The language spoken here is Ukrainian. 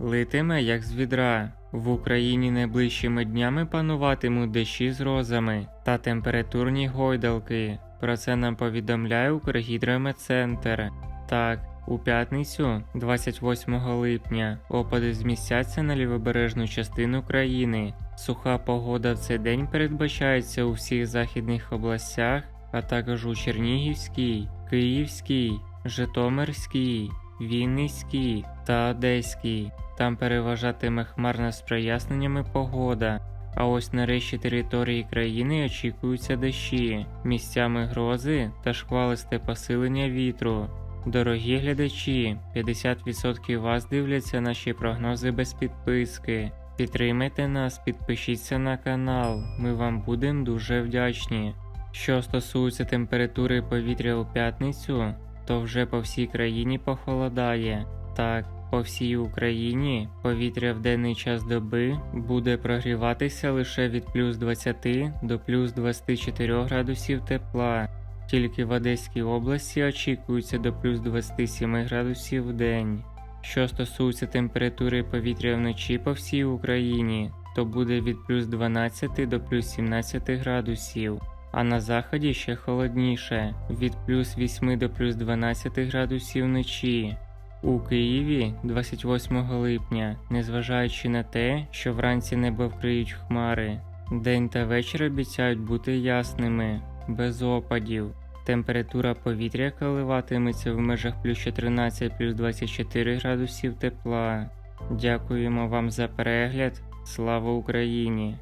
литиме як з відра. В Україні найближчими днями пануватимуть дощі з розами та температурні гойдалки. Про це нам повідомляє Укргідрометцентр. Так, у п'ятницю, 28 липня, опади змістяться на лівобережну частину країни. Суха погода в цей день передбачається у всіх західних областях, а також у Чернігівській, Київській, Житомирській, Вінницькій та Одеській. Там переважатиме хмарна з проясненнями погода. А ось на решті території країни очікуються дощі, місцями грози та шквалисте посилення вітру. Дорогі глядачі, 50% вас дивляться наші прогнози без підписки. Підтримайте нас, підпишіться на канал, ми вам будемо дуже вдячні. Що стосується температури повітря у п'ятницю, то вже по всій країні похолодає. Так, по всій Україні повітря в денний час доби буде прогріватися лише від плюс 20 до плюс 24 градусів тепла. Тільки в Одеській області очікується до плюс 27 градусів в день. Що стосується температури повітря вночі по всій Україні, то буде від плюс 12 до плюс 17 градусів, а на заході ще холодніше від плюс 8 до плюс 12 градусів вночі. У Києві 28 липня, незважаючи на те, що вранці небо вкриють хмари, день та вечір обіцяють бути ясними, без опадів. Температура повітря коливатиметься в межах плюс 14 плюс 24 градусів тепла. Дякуємо вам за перегляд. Слава Україні!